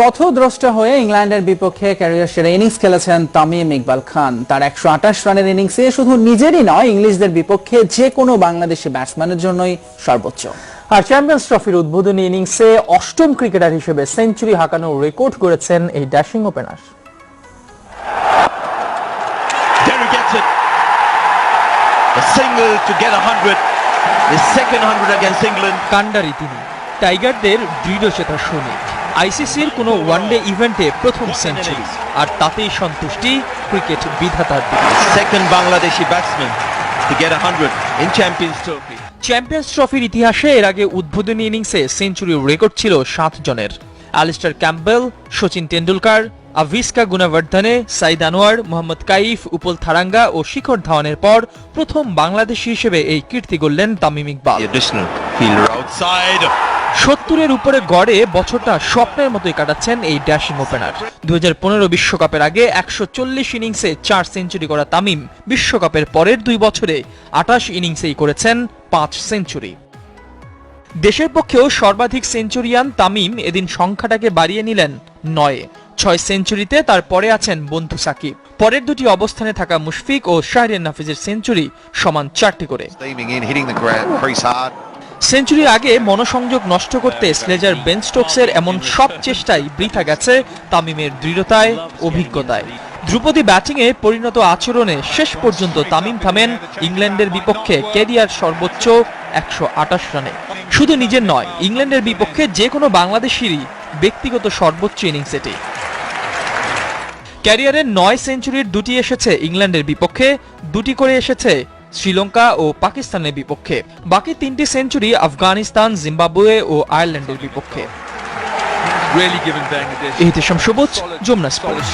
পথদ্রষ্ট হয়ে ইংল্যান্ডের বিপক্ষে ক্যারিয়ার সেরা ইনিংস খেলেছেন তামিম ইকবাল খান তার একশো আঠাশ রানের ইনিংসে শুধু নিজেরই নয় ইংলিশদের বিপক্ষে যে কোনো বাংলাদেশি ব্যাটসম্যানের জন্যই সর্বোচ্চ আর চ্যাম্পিয়ন্স ট্রফির উদ্বোধনী ইনিংসে অষ্টম ক্রিকেটার হিসেবে সেঞ্চুরি হাঁকানোর রেকর্ড করেছেন এই dashing opener Derry gets it. A single to get a hundred. His second hundred against England. কান্ডারি তিনি টাইগারদের দৃঢ় চেতা সৈনিক আইসিসির কোনো ওয়ানডে ইভেন্টে প্রথম সেঞ্চুরি আর তাতেই সন্তুষ্টি ক্রিকেট বিধাতার to get in Champions Trophy. Champions ট্রফির ইতিহাসে এর আগে উদ্বোধনী ইনিংসে সেঞ্চুরির রেকর্ড ছিল সাত জনের। অ্যালিস্টার ক্যাম্পবেল সচিন টেন্ডুলকার আভিস্কা গুণাবর্ধনে সাইদ আনোয়ার মোহাম্মদ কাইফ উপল থারাঙ্গা ও শিখর ধাওয়ানের পর প্রথম বাংলাদেশি হিসেবে এই কীর্তি গড়লেন তামিম ইকবাল। সত্তরের উপরে গড়ে বছরটা স্বপ্নের মতোই কাটাচ্ছেন এই ড্যাশিং ওপেনার। দু বিশ্বকাপের আগে একশো চল্লিশ ইনিংসে চার সেঞ্চুরি করা তামিম বিশ্বকাপের পরের দুই বছরে আটাশ ইনিংসেই করেছেন পাঁচ সেঞ্চুরি। দেশের পক্ষেও সর্বাধিক সেঞ্চুরিয়ান তামিম এদিন সংখ্যাটাকে বাড়িয়ে নিলেন নয়ে। ছয় সেঞ্চুরিতে তার পরে আছেন বন্ধু সাকিব। পরের দুটি অবস্থানে থাকা মুশফিক ও শাহরিয়ার নাফিজের সেঞ্চুরি সমান চারটি করে। সেঞ্চুরির আগে মনোসংযোগ নষ্ট করতে স্লেজার বেন স্টোকসের এমন সব চেষ্টাই বৃথা গেছে তামিমের দৃঢ়তায়, অভিজ্ঞতায়। ধ্রুপদী ব্যাটিংয়ে পরিণত আচরণে শেষ পর্যন্ত তামিম থামেন ইংল্যান্ডের বিপক্ষে ক্যারিয়ার সর্বোচ্চ একশো আটাশ রানে। শুধু নিজের নয়, ইংল্যান্ডের বিপক্ষে যে কোনো বাংলাদেশিরই ব্যক্তিগত সর্বোচ্চ ইনিংস এটি। ক্যারিয়ারের নয় সেঞ্চুরির দুটি এসেছে ইংল্যান্ডের বিপক্ষে, দুটি করে এসেছে শ্রীলঙ্কা ও পাকিস্তানের বিপক্ষে। বাকি তিনটি সেঞ্চুরি আফগানিস্তান জিম্বাবুয়ে ও আয়ারল্যান্ডের বিপক্ষে। ইহতেশাম সবুজ যমুনা স্পোর্টস.